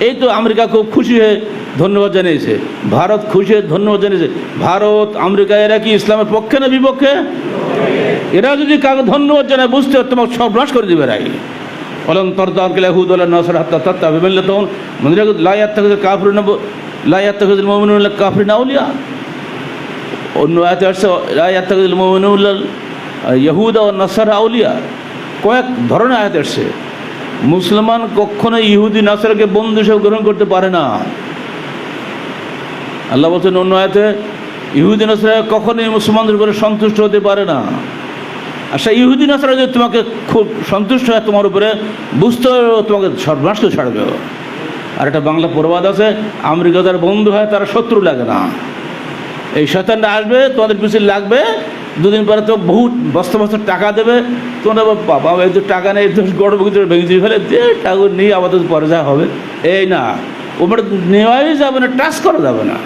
এই তো আমেরিকা খুব খুশি হয়ে ধন্যবাদ জানিয়েছে। ভারত খুশি হয়ে ধন্যবাদ জানিয়েছে। ভারত, আমেরিকা, এরা কি ইসলামের পক্ষে না বিপক্ষে? এরা যদি কাউকে ধন্যবাদ জানায়, বুঝতে তোমাকে সর্বনাশ করে দেবে রাই ফলন না অন্য ইহুদা আউলিয়া। কয়েক ধরনের আয়াত আসছে। মুসলমান কখনো ইহুদি, নাসারকে বন্ধু হিসেবে গ্রহণ করতে পারে না। আল্লাহ বলছেন অন্য আয়াতে, ইহুদি, নাসারা কখনোই মুসলমানদের উপরে সন্তুষ্ট হতে পারে না। আচ্ছা ইহুদি, নাসারা যদি তোমাকে খুব সন্তুষ্ট হয় তোমার উপরে, বুঝতে হবে তোমাকে সর্বনাশ ছাড়বে। আর একটা বাংলা প্রবাদ আছে, আমেরিকা যারা বন্ধু হয় তারা শত্রু লাগে না। এই শয়তানটা আসবে, তোমাদের পিছিয়ে লাগবে দুদিন পরে তো বহু বস্তা বস্তা টাকা দেবে। তোমরা বাবা, এই তো টাকা নেই তো গড় ভিতরে ভেঙে দিয়ে ফেলে যে টাকা নিয়ে আপাতত পরে যা হবে। এই না, ওপরে নেওয়াই যাবে না, টাচ করা যাবে না।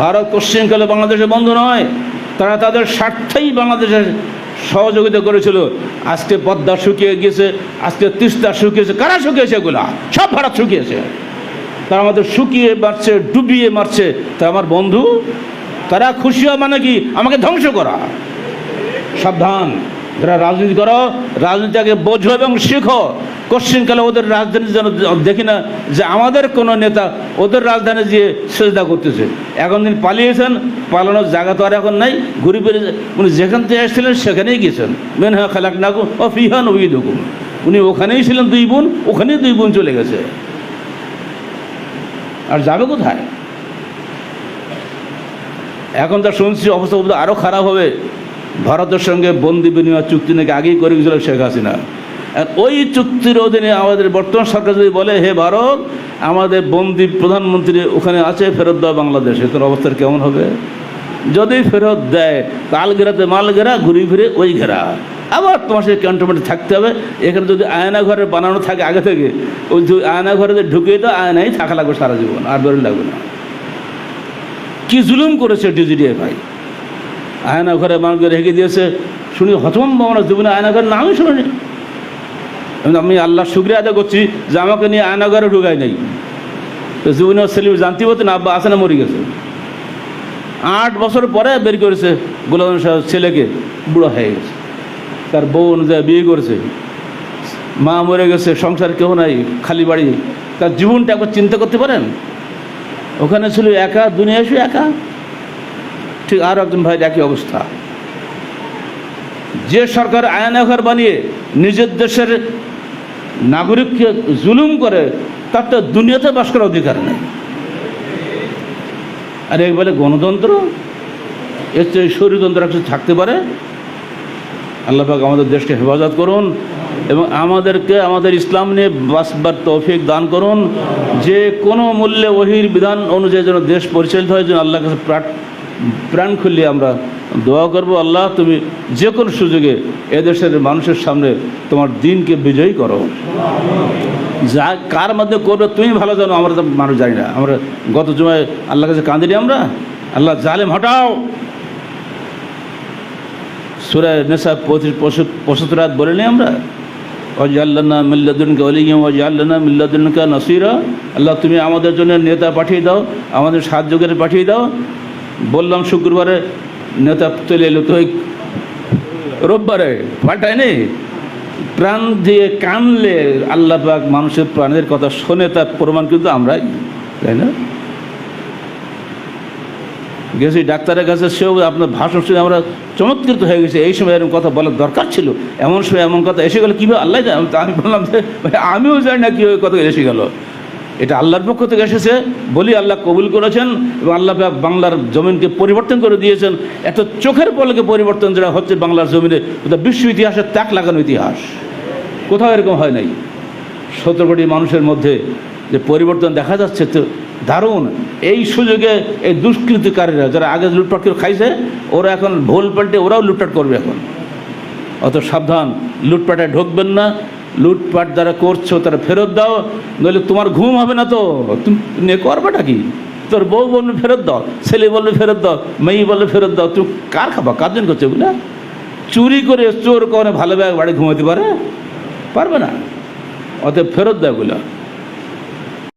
ভারত পশ্চিমকালে বাংলাদেশের বন্ধু নয়, তারা তাদের স্বার্থেই বাংলাদেশের সহযোগিতা করেছিল। আজকে পদ্মা শুকিয়ে গিয়েছে, আজকে তিস্তা শুকিয়েছে, কারা শুকিয়েছে এগুলা? সব ভারত শুকিয়েছে। তারা আমাদের শুকিয়ে মারছে, ডুবিয়ে মারছে। তা আমার বন্ধু তারা খুশি হওয়া মানে কি? আমাকে ধ্বংস করা। সাবধান। যারা রাজনীতি করো রাজনীতিকে বোঝো এবং শিখো। কোশ্চিনকালে ওদের রাজধানী যেন দেখি না, যে আমাদের কোনো নেতা ওদের রাজধানী গিয়ে সেজদা করতেছে। এখন দিন পালিয়েছেন, পালানোর জায়গা তো আর এখন নাই। ঘুরে ফিরে উনি যেখান থেকে এসেছিলেন, সেখানেই গিয়েছেন। মেন হ্যাঁ খালাক নাকু ও ফিহান ওই ঢুকুন উনি ওখানেই ছিলেন দুই বোন, ওখানেই দুই বোন চলে গেছে। আর যাবে কোথায়? এখন তো শুনছি অবস্থা আরও খারাপ হবে। ভারতের সঙ্গে বন্দি বিনিময় চুক্তি নাকি আগেই করে গেছিল শেখ হাসিনা। ওই চুক্তির অধীনে আমাদের বর্তমান সরকার যদি বলে, হে ভারত, আমাদের বন্দি প্রধানমন্ত্রী ওখানে আছে, ফেরত দেওয়া বাংলাদেশে। তোর অবস্থা কেমন হবে? যদি ফেরত দেয় কাল ঘেরাতে মাল ঘেরা ঘুরে ফিরে ওই ঘেরা। আবার তোমার সেই ক্যান্টনমেন্টে থাকতে হবে। এখানে যদি আয়না ঘরে বানানো থাকে আগে থেকে, ওই আয়না ঘরে যে ঢুকিয়ে তো আয়নাই থাকা লাগবে সারা জীবন, আর বেরোন লাগবে না। কি জুলুম করেছে ডিজিডিএ ভাই? আয়না ঘরে মানুষকে রেখে দিয়েছে। শুনি হতম্ব আমরা জীবনে আয়না ঘরের নামই শুনিনি। আমি আল্লাহ শুক্রিয়া আদায় করছি যে আমাকে নিয়ে আয়না ঘরে ঢুকায় নেই। তো জীবনে ছেলে জানতে হতো না আব্বা আসে না মরে গেছে। আট বছর পরে বের করেছে গোলাম সাহেব ছেলেকে, বুড়ো হয়ে গেছে। তার বউ অনুযায়ী বিয়ে করেছে। মা মরে গেছে, সংসার কেউ নাই, খালি বাড়ি। তার জীবনটা একবার চিন্তা করতে পারেন? ওখানে ছিল একা, দুনিয়া এসে একা। ঠিক আর একজন ভাইয়ের একই অবস্থা। যে সরকার আয়নাঘর বানিয়ে নিজের দেশের নাগরিককে জুলুম করে, তার তো দুনিয়াতে বাস করার অধিকার নেই। আর এই বলে গণতন্ত্র? এর চেয়ে শরীরতন্ত্র কিছু থাকতে পারে? আল্লাহ পাক আমাদের দেশকে হেফাজত করুন। এবং আমাদেরকে আমাদের ইসলাম নিয়ে বাসবার তৌফিক দান করুন। যে কোনো মূল্যে ওহির বিধান অনুযায়ী যেন দেশ পরিচালিত হয়, যেন আল্লাহর কাছে প্রাণ খুললে আমরা দোয়া করব। আল্লাহ, তুমি যে কোনো সুযোগে এদেশের মানুষের সামনে তোমার দিনকে বিজয়ী করো। যা কার মধ্যে করবে তুমি ভালো জানো, আমরা তো মানুষ জানি না। আমরা গত জমায় আল্লাহ কাছে কাঁদিনি আমরা? আল্লাহ জালেম, হটাও! সুরায় নেশা পঁচিশ পঁচাত্তর রাত বলিনি আমরা? ওয়াজাল্লানা মিল্লাদুনকে অলিয়ম ওয়াজাল্লানা মিল্লাদুনকা নসিরা আল্লাহ, তুমি আমাদের জন্য নেতা পাঠিয়ে দাও, আমাদের সাহায্যকারী পাঠিয়ে দাও। বললাম, শুক্রবারে নেতা চলে এলো তো রোববারে পাঠায়নি। প্রাণ দিয়ে কানলে আল্লাহ পাক মানুষের প্রাণের কথা শোনে, তার প্রমাণ কিন্তু আমরাই, তাই না? গেছি ডাক্তারের কাছে সেও আপনার ভাষণ শুনে আমরা চমৎকৃত হয়ে গেছে। এই সময় এরকম কথা বলার দরকার ছিল। এমন সময় এমন কথা এসে গেলো, কীভাবে আল্লাহ জানে? আমি বললাম যে আমিও জানি না কীভাবে কথা এসে গেল। এটা আল্লাহর পক্ষ থেকে এসেছে। বলি আল্লাহ কবুল করেছেন এবং আল্লাহ বাংলার জমিনকে পরিবর্তন করে দিয়েছেন। এত চোখের পলকে পরিবর্তন যেটা হচ্ছে বাংলার জমিনে ওটা বিশ্ব ইতিহাসের তাক লাগানো ইতিহাস। কোথাও এরকম হয় নাই। সতেরো কোটি মানুষের মধ্যে যে পরিবর্তন দেখা যাচ্ছে, তো দারুণ। এই সুযোগে এই দুষ্কৃতিকারীরা যারা আগে লুটপাট করে খাইছে, ওরা এখন ভুল পাল্টে ওরাও লুটপাট করবে এখন। অত সাবধান, লুটপাটে ঢুকবেন না। লুটপাট যারা করছ, তারা ফেরত দাও। নইলে তোমার ঘুম হবে না তো। তুমি করবাটা কি? তোর বউ বলবে ফেরত দাও, ছেলে বলবে ফেরত দাও, মেয়ে বলবে ফেরত দাও। তুমি কার খাবা? কার জন্য করছ এগুলা? চুরি করে চোর করে ভালো ব্যাগ বাড়ি ঘুমাতে পারে? পারবে না। অতএব ফেরত দেয় ওগুলা